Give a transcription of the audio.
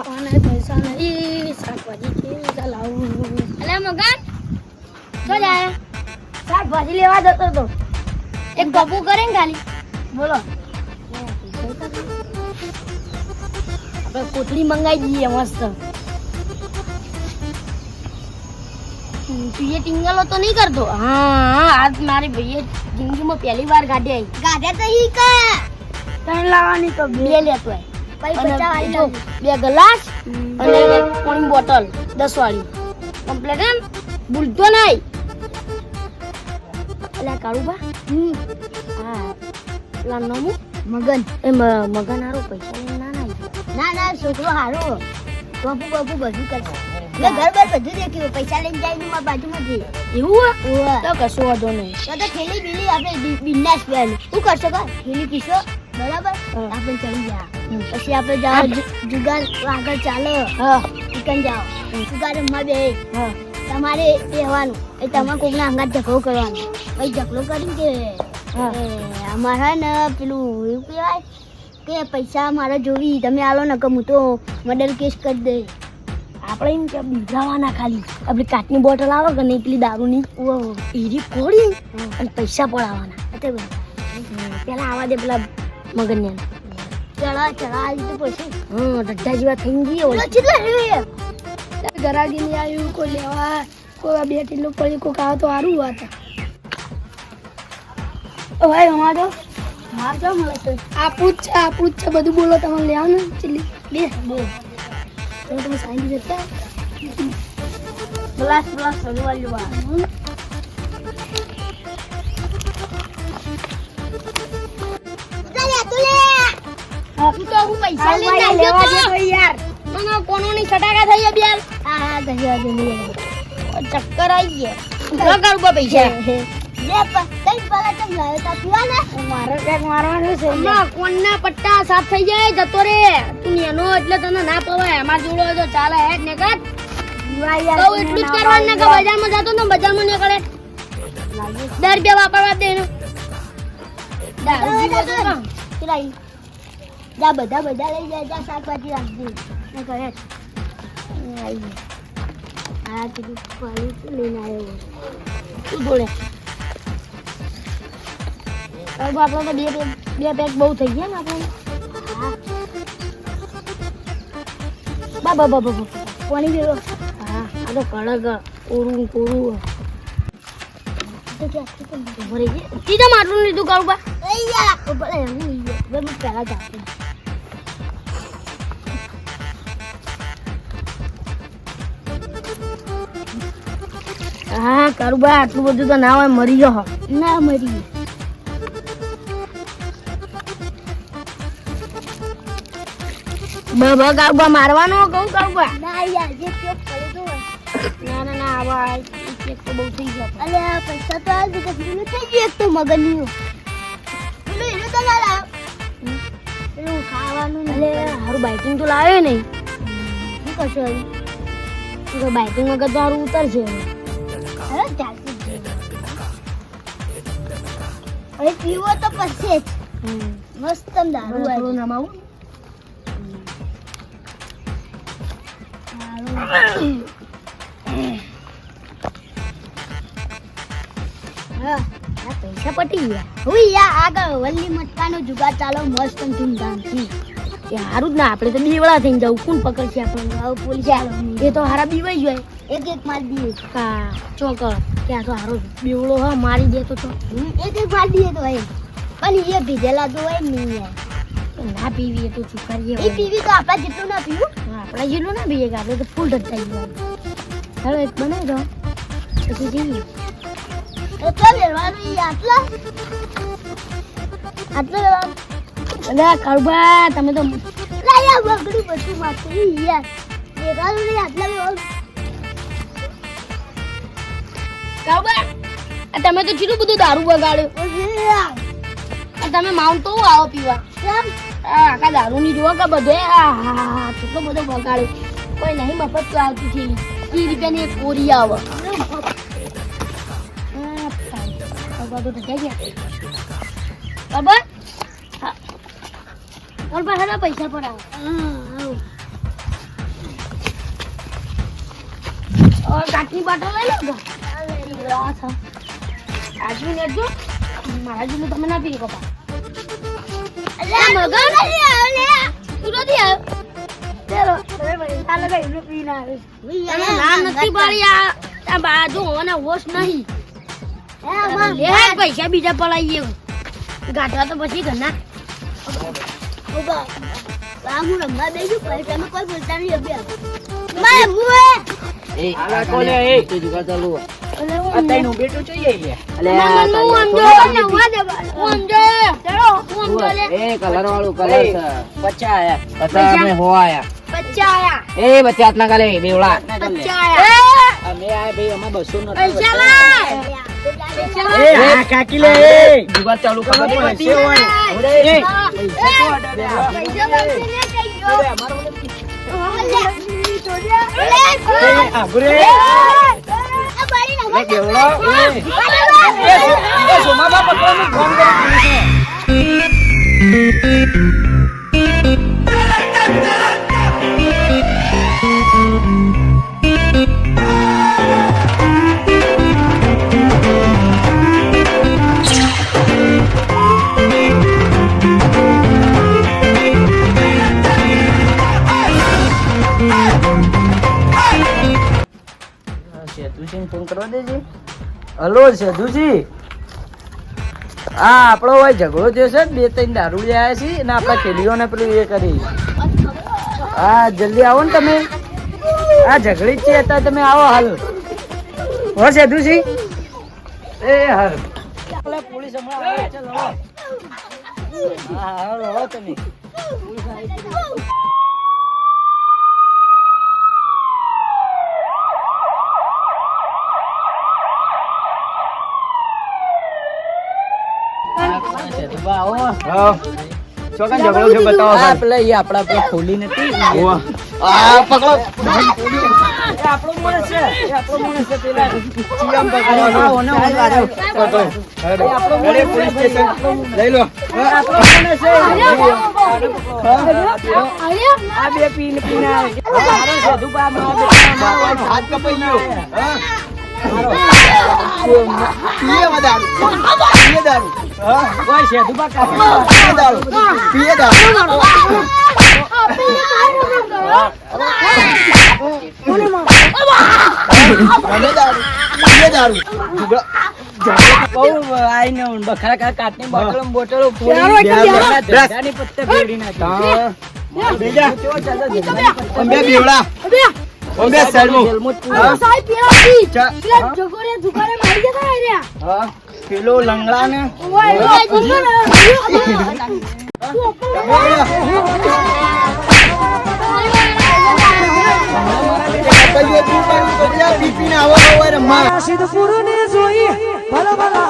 ખાવાના પૈસા નહીં શાકભાજી કેવી લાવું અલે મગન તો જાય શાકભાજી લેવા જતો તો એક ગપુ કરે ને ખાલી બોલો આપણે કોથળી મંગાવી દઈએ મસ્ત તું એ ટિંગલો તો નહીં કરતો હા આજ મારી ભાઈએ જિંદગીમાં પહેલી વાર ગાડી આવી ગાધે તો ઈ કે ત્રણ લાવવાની તો બે લેતો હોય બે ગ્લાસ અને પાણી બોટલ દસ વાળી કમ્પ્લેટ એમ ભૂલતો નહીં એટલે કાળુ બા હા. પેલા નમું. મગન. એ મગન હારો પૈસા ના ના. ના ના છોકરો હારો. બપુ બાપુ બધું કરશે મેં ઘર બર બધું દેખ્યું. પૈસા લઈને જાય મારા બાજુમાં જઈએ એવું તો કશું વાંધો નહીં તો તો થેલી બીલી આપણે બિન્દાસ પહેરવાનું શું કરશો કર થેલી પીશો? બરાબર. આપણે ચડી હમ. પછી આપણે જાઓ જુગાર આગળ ચાલો. ચિકન જાઓ. જુગાર રમવા બે હા. તમારે બેહવાનું એ તમારે કોકના અંગાત ઝઘડો કરવાનો. પછી ઝઘડો કરી કે અમારા ને પેલું એવું કહેવાય કે પૈસા મારે જોવી. તમે આલો ને હું તો મર્ડર કેસ કરી દે આપણે એમ કે બીજાવાના ખાલી. આપણી કાચની બોટલ આવે કે નહીં પેલી દારૂની? એરી ફોડી અને પૈસા પડાવવાના. પેલા આવા દે પેલા મગન ચડા ચડા તો પછી હા ડઢા જેવા થઈ ગયો કેટલા રે ગરાગી નહીં આવ્યું કોઈ લેવા. કોઈ બે કિલો પડી કોઈ આવે તો સારું વાત. ભાઈ અમારો હા જો મળે તો. આપણું જ છે આપણું જ છે બધું બોલો તમે લેવાનું ચીલી બે બે. તમે તમે સાઈન જતા? બ્લાસ બ્લાસ સલવા લેવા તું તો હું પૈસા લઈને આવ્યો તો. યાર. મને કોનોની સટાકા થઈ ગયા બેલ હા હા ગયો ગયો. ચક્કર આવી ગયા ન કરું પૈસા. જતો હે બજારમાં જતો ને બજારમાં નીકળે. જા બધા બધા લઈ જાય જા શાકભાજી રાખજે. ને કહે. આ કીધું પાણી શું લઈને આવ્યો તું બોલે? આપણે તો બે બે પેક બહુ થઈ ગયા ને આપણે બા બા બા બા બા. પાણી દેવો હા આ તો કડક કોરું કોરું સીધા માટલું લીધું કરું બા અయ్యా ઓ હું ઈ ગયો. હવે હું પહેલા જાઉં હા કાળું બા આટલું બધું તો ના હોય મરી ગયો ના મરી. બાબા બા મારવાનો કહું કાળું ના યાર જે પડ્યો તો ના ના ના આવા એક તો બહુ થઈ ગયો. અલે આ પૈસા તો આલ દીધા પેલું થઈ ગયું એક તો મગનનું પેલું એનું તો ના લાવ પેલું ખાવાનું અલે હારું બાઇકિંગ તો લાવે નહીં. શું કરશો બાઇકિંગ વગર તો હારું ઉતરશે હવે પીવો તો પછી જ. મસ્ત દારૂ આવી. નમાવું. પૈસા પટી ગયા. હું યા આગળ વલ્લી મટકાનો જુગાર ચાલો મસ્ત ધૂમધામથી. એ હારું જ ના આપણે તો બીવડા થઈને જવું. કોણ પકડશે આપણને? પોલીસ એ તો હારા બીવાઈ જાય એક એક માર દીએ. કા ચોક ત્યાં તો હારો બીવડો હ મારી દે તો તો. એક એક માર દીએ તો એમ. પણ એ ભીજેલા તો હોય. નહીં ના પીવી તો ચુકારીએ એ પીવી તો આપણા જેટલું ના પીવું. આપણે જેટલું ના પીએ કે આપણે તો ફૂલ ઢટકાઈ જવાનું ચાલો એક બનાવી દો. પછી જઈએ. એટલા લેવાનું આટલા. આટલા લેવાનું અલે કાળુબા તમે તો લાયા બગડું બધું માથું. યાર દેખાડું નહીં આટલા કાળુબા આ તમે તો કેટલું બધું દારૂ બગાડ્યું આ તમે માઉન્ટ તો આવો પીવા. આખા દારૂ ની જોવા કે બધે? આ કેટલો બધો બગાડ્યો કોઈ નહીં મફત તો આવતી થેલી ત્રીસ રૂપિયાની એક કોરી આવે. બરાબર ઓર પાસે પૈસા પડાવો હા આવ. લઈ લો આજમી નેજો મારા જેવું તમે ના પી કપા મગન નથી આવ્યો તું નથી આવ્યો ચલો ચાલો ભાઈ એમને પીને આવે ના નથી પાડી આ બાજુ હોવાના હોશ નહીં. લે પૈસા બીજા પડાઈએ ગાંઠવા તો પછી ઘરના. હું રમવા પછી તમે કોઈ બોલતા નહીં અભ્યાસ. એ આ કોને એ? તો જુગા ચાલુ. આ તઈનું બેટું જોઈએ લે અલે ના, ના, ના, હું સમજો, હું હું સમજો. લે. એ કલર વાળું કલર છે. પચા આયા. હો એ બચ્ચા હાથ ના કાલે બેવડા પચ્ચા આયા. અમે આયા ભાઈ અમે 200 નો પૈસા લાય કાકી લે ચાલુ કર. દે હોય હવે પૈસા પૈસા લાવશે ને સોમા બાપ પકડવાનું ફોન કરી સેતુજી ફોન કરવા દેજે. હલો સેતુજી હા આપણો ભાઈ ઝઘડો થયો છે. બે, ત્રણ દારૂ આવ્યા છીએ અને આપણા ખેલીઓને પેલું એ કરી. હા, જલ્દી આવો ને તમે. હા ઝઘડી જ છે, અત્યારે તમે આવો હાલ. હો સેતુજી એ, હાલ. પોલીસ હમણાં આવે છે તમે. ચોકન ઝઘડો છે બતાવો આ પેલા એ આપણા પેલા ખોલી નથી. આ પકડો. એ આપણો માણસ છે. એ આપણો માણસ છે પેલા. ચિયમ પકડો. ઓને ઓને વાળ્યો. પકડો એ આપણો અરે પોલીસ સ્ટેશન. લઈ લો. આપણો માણસ છે. આ બે પીન પીના આવે સાધુ બા મારો હાથ કપાઈ ગયો. હા. બખરા કાટની બોટલો બોટલો પત્તે નાખી. અંબે બેવડા. અંબે સાઈડમાં જેલમાં. પૂરો. સાહેબ પેલા પી પેલા જગોરે જુગારે મારી જતા રહ્યા હા પેલો લંગડા ને ઓય ઓય જગોરે બીપી ને આવો હોય રમવા. સિદ્ધપુરની જોઈ ભલે ભલા.